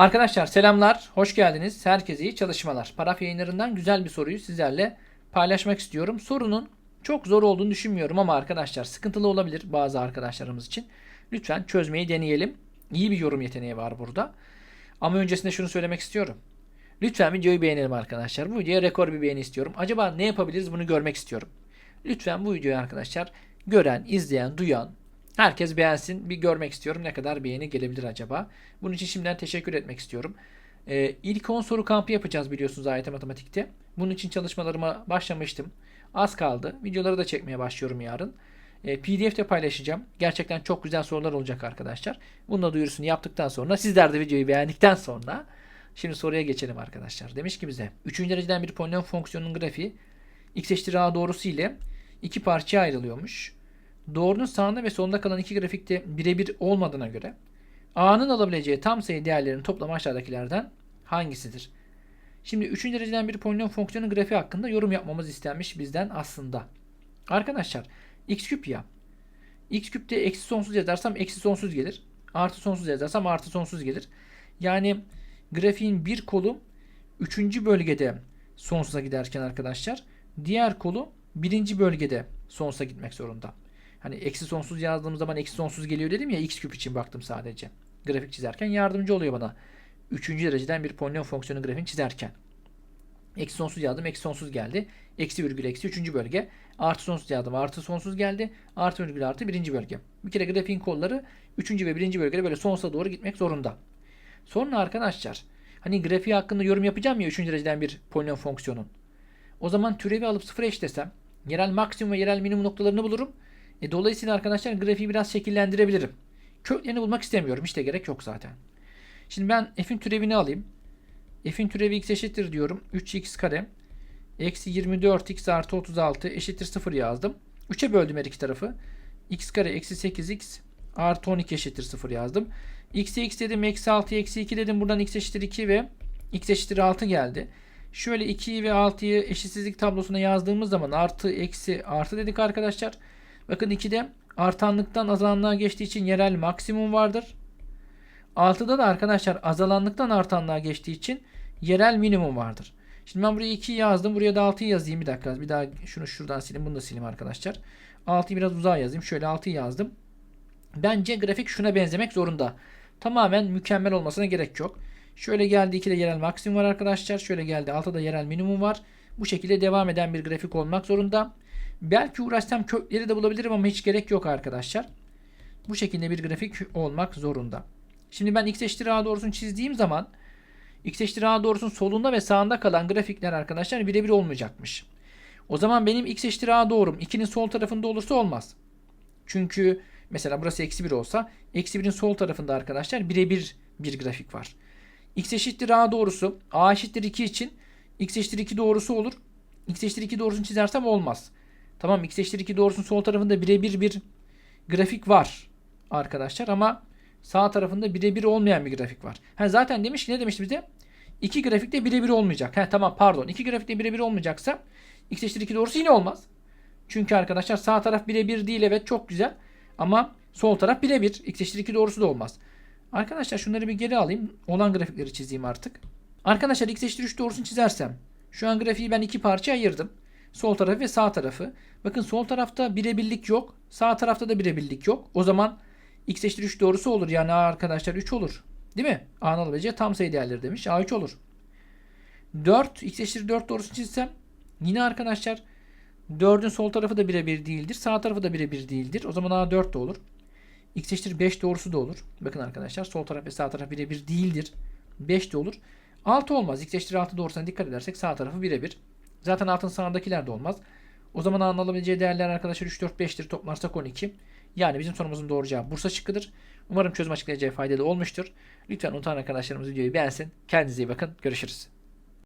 Arkadaşlar selamlar, hoş geldiniz. Herkese iyi çalışmalar. Paraf yayınlarından güzel bir soruyu sizlerle paylaşmak istiyorum. Sorunun çok zor olduğunu düşünmüyorum ama arkadaşlar sıkıntılı olabilir bazı arkadaşlarımız için. Lütfen çözmeyi deneyelim. İyi bir yorum yeteneği var burada. Ama öncesinde şunu söylemek istiyorum. Lütfen videoyu beğenelim arkadaşlar. Bu videoya rekor bir beğeni istiyorum. Acaba ne yapabiliriz bunu görmek istiyorum. Lütfen bu videoyu arkadaşlar gören, izleyen, duyan, Herkes beğensin. Bir görmek istiyorum. Ne kadar beğeni gelebilir acaba? Bunun için şimdiden teşekkür etmek istiyorum. Ee, ilk 10 soru kampı yapacağız biliyorsunuz AYT Matematik'te. Bunun için çalışmalarıma başlamıştım. Az kaldı. Videoları da çekmeye başlıyorum yarın. Ee, PDF'de paylaşacağım. Gerçekten çok güzel sorular olacak arkadaşlar. Bunun da duyurusunu yaptıktan sonra sizler de videoyu beğendikten sonra şimdi soruya geçelim arkadaşlar. Demiş ki bize 3. dereceden bir polinom fonksiyonunun grafiği x eşittir a doğrusu ile iki parçaya ayrılıyormuş. Doğrunun sağında ve solunda kalan iki grafikte birebir olmadığına göre A'nın alabileceği tam sayı değerlerinin toplamı aşağıdakilerden hangisidir? Şimdi 3. dereceden bir polinom fonksiyonun grafiği hakkında yorum yapmamız istenmiş bizden aslında. Arkadaşlar x küp ya. x küpte eksi sonsuz yazarsam eksi sonsuz gelir. Artı sonsuz yazarsam artı sonsuz gelir. Yani grafiğin bir kolu 3. bölgede sonsuza giderken arkadaşlar diğer kolu birinci bölgede sonsuza gitmek zorunda. Hani eksi sonsuz yazdığım zaman eksi sonsuz geliyor dedim ya x küp için baktım sadece. Grafik çizerken yardımcı oluyor bana. Üçüncü dereceden bir polinom fonksiyonu grafiğini çizerken. Eksi sonsuz yazdım. Eksi sonsuz geldi. Eksi virgül eksi üçüncü bölge. Artı sonsuz yazdım. Artı sonsuz geldi. Artı virgül artı birinci bölge. Bir kere grafiğin kolları üçüncü ve birinci bölgede böyle sonsuza doğru gitmek zorunda. Sonra arkadaşlar hani grafiği hakkında yorum yapacağım ya üçüncü dereceden bir polinom fonksiyonun. O zaman türevi alıp sıfıra eşitlesem yerel maksimum ve yerel minimum noktalarını bulurum. E, dolayısıyla arkadaşlar grafiği biraz şekillendirebilirim. Köklerini bulmak istemiyorum. İşte gerek yok zaten. Şimdi ben f'in türevini alayım. f'in türevi x eşittir diyorum. 3x kare eksi 24x artı 36 eşittir 0 yazdım. 3'e böldüm her iki tarafı. x kare eksi 8x artı 12 eşittir 0 yazdım. x'e x dedim eksi 6 eksi 2 dedim. Buradan x eşittir 2 ve x eşittir 6 geldi. Şöyle 2'yi ve 6'yı eşitsizlik tablosuna yazdığımız zaman artı eksi artı dedik arkadaşlar. Bakın 2'de artanlıktan azalanlığa geçtiği için yerel maksimum vardır. 6'da da arkadaşlar azalanlıktan artanlığa geçtiği için yerel minimum vardır. Şimdi ben buraya 2 yazdım. Buraya da 6'yı yazayım. Bir dakika. Bir daha şunu şuradan sileyim. Bunu da sileyim arkadaşlar. 6'yı biraz uzağa yazayım. Şöyle 6'yı yazdım. Bence grafik şuna benzemek zorunda. Tamamen mükemmel olmasına gerek yok. Şöyle geldi 2'de yerel maksimum var arkadaşlar. Şöyle geldi 6'da yerel minimum var. Bu şekilde devam eden bir grafik olmak zorunda. Belki uğraşsam kökleri de bulabilirim ama hiç gerek yok arkadaşlar. Bu şekilde bir grafik olmak zorunda. Şimdi ben x eşittir a doğrusunu çizdiğim zaman x eşittir a doğrusunun solunda ve sağında kalan grafikler arkadaşlar birebir olmayacakmış. O zaman benim x eşittir a doğrum 2'nin sol tarafında olursa olmaz. Çünkü mesela burası eksi 1 olsa eksi 1'in sol tarafında arkadaşlar birebir bir grafik var. x eşittir a doğrusu a eşittir 2 için x eşittir 2 doğrusu olur. x eşittir 2 doğrusunu çizersem olmaz. Tamam x eşittir 2 doğrusunun sol tarafında birebir bir grafik var arkadaşlar ama sağ tarafında birebir olmayan bir grafik var. Ha, zaten demiş ki ne demişti bize? İki grafikte birebir olmayacak. Ha, tamam pardon. İki grafikte birebir olmayacaksa x eşittir 2 doğrusu yine olmaz. Çünkü arkadaşlar sağ taraf birebir değil evet çok güzel. Ama sol taraf birebir. x eşittir 2 doğrusu da olmaz. Arkadaşlar şunları bir geri alayım. Olan grafikleri çizeyim artık. Arkadaşlar x eşittir 3 doğrusunu çizersem. Şu an grafiği ben iki parça ayırdım. Sol tarafı ve sağ tarafı. Bakın sol tarafta birebirlik yok. Sağ tarafta da birebirlik yok. O zaman x eşittir 3 doğrusu olur. Yani a arkadaşlar 3 olur. Değil mi? A'nın alabileceği tam sayı değerleri demiş. A 3 olur. 4 x eşittir 4 doğrusunu çizsem yine arkadaşlar 4'ün sol tarafı da birebir değildir. Sağ tarafı da birebir değildir. O zaman A 4 de olur. X eşittir 5 doğrusu da olur. Bakın arkadaşlar sol taraf ve sağ taraf birebir değildir. 5 de olur. 6 olmaz. X eşittir 6 doğrusuna dikkat edersek sağ tarafı birebir. Zaten altın sağındakiler de olmaz. O zaman A'nın alabileceği değerler arkadaşlar 3, 4, 5'tir. Toplarsak 12. Yani bizim sorumuzun doğru cevabı Bursa şıkkıdır. Umarım çözüm açıklayacağı faydalı olmuştur. Lütfen unutan arkadaşlarımız videoyu beğensin. Kendinize iyi bakın. Görüşürüz.